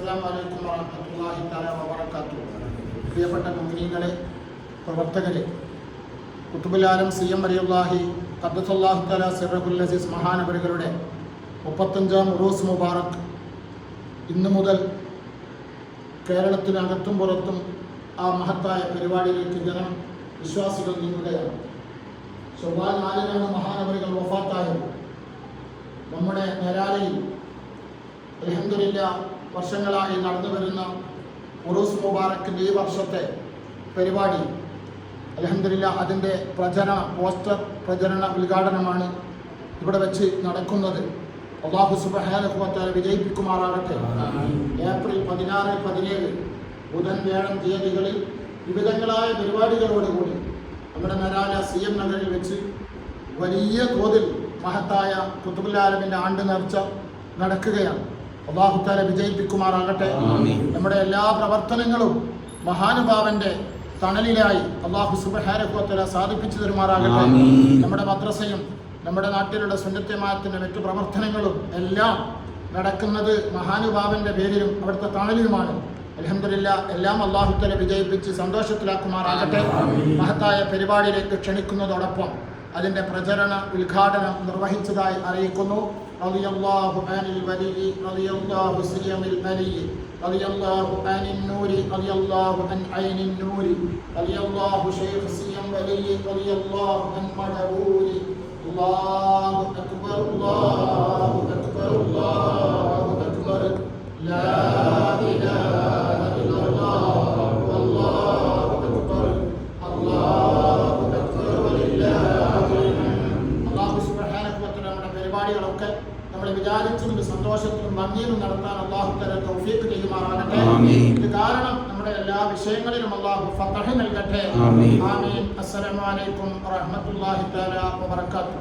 അസ്സലാമു അലൈക്കും വറഹ്മത്തുള്ളാഹി താല വബറകാതുഹു. പ്രിയപ്പെട്ട മുഅ്മിനീങ്ങളെ പ്രവർത്തകരെ കുത്തുബുലാലം സി എം അലിയുല്ലാഹി കബ്ദുസല്ലാഹു തആല സിറഹുൽ അസീസ് മഹാനവരുകളുടെ മുപ്പത്തഞ്ചാം ഉറൂസ് മുബാറക് ഇന്നു മുതൽ കേരളത്തിനകത്തും പുറത്തും ആ മഹത്തായ പരിപാടിയിലേക്ക് ജനം വിശ്വാസികൾ നീങ്ങുകയാണ്. ചൊവ്വാൽ നാലിനാണ് മഹാനവരുകൾ വഫാത്തായത്. നമ്മുടെ നേരാലയിൽ അലഹമില്ല വർഷങ്ങളായി നടന്നു വരുന്ന ഉറൂസ് മുബാറക്കിന്റെ ഈ വർഷത്തെ പരിപാടി അലഹമില്ല അതിന്റെ പ്രചരണ പോസ്റ്റർ പ്രചരണ ഉദ്ഘാടനമാണ് ഇവിടെ വെച്ച് നടക്കുന്നത്. അള്ളാഹു സുബഹാനുഭവത്താൽ വിജയിപ്പിക്കുമാറാകട്ടെ. ഏപ്രിൽ പതിനാറ് പതിനേഴ് ബുധൻ വ്യാഴം തീയതികളിൽ വിവിധങ്ങളായ പരിപാടികളോടുകൂടി നമ്മുടെ നരാല സി എം നഗറിൽ വെച്ച് വലിയ തോതിൽ മഹത്തായ കുത്തുബുല്ലാലമിന്റെ ആണ്ട് നേർച്ച നടക്കുകയാണ്. അള്ളാഹുത്താല വിജയിപ്പിക്കുമാറാകട്ടെ. നമ്മുടെ എല്ലാ പ്രവർത്തനങ്ങളും മഹാനുഭാവന്റെ തണലിലായി അള്ളാഹു സുബഹാരക്കോത്തല സാധിപ്പിച്ചു തരുമാറാകട്ടെ. നമ്മുടെ മദ്രസയും നമ്മുടെ നാട്ടിലുള്ള സുന്നത്യമായത്തിന്റെ മറ്റു പ്രവർത്തനങ്ങളും എല്ലാം നടക്കുന്നത് മഹാനുഭാവന്റെ പേരിലും അവിടുത്തെ തണലിലുമാണ്. അലഹമില്ല എല്ലാം അള്ളാഹുത്തല വിജയിപ്പിച്ച് സന്തോഷത്തിലാക്കുമാറാകട്ടെ. മഹത്തായ പരിപാടിയിലേക്ക് ക്ഷണിക്കുന്നതോടൊപ്പം അതിന്റെ പ്രചരണ ഉദ്ഘാടനം നിർവഹിച്ചതായി അറിയിക്കുന്നു. റളിയല്ലാഹു നൂരി റളിയല്ലാഹു അൻ ഐനിൻ നൂരി റളിയല്ലാഹു സിയം റളിയല്ലാഹു അൻ അല്ലാഹു അക്ബർ പരിപാടികളൊക്കെ നമ്മൾ വിചാരിച്ചതിന്റെ സന്തോഷത്തിലും ഭംഗിയിലും നടത്താൻ അള്ളാഹു തല തൗഫീഖ് ചെയ്യുമാറാകട്ടെ. ഇത് കാരണം നമ്മുടെ എല്ലാ വിഷയങ്ങളിലും അള്ളാഹു ഫതഹ് നൽകട്ടെ ആമീൻ. ആമീൻ അസ്സലാമു അലൈക്കും വറഹ്മത്തുള്ളാഹി തആല വബറകാതുഹു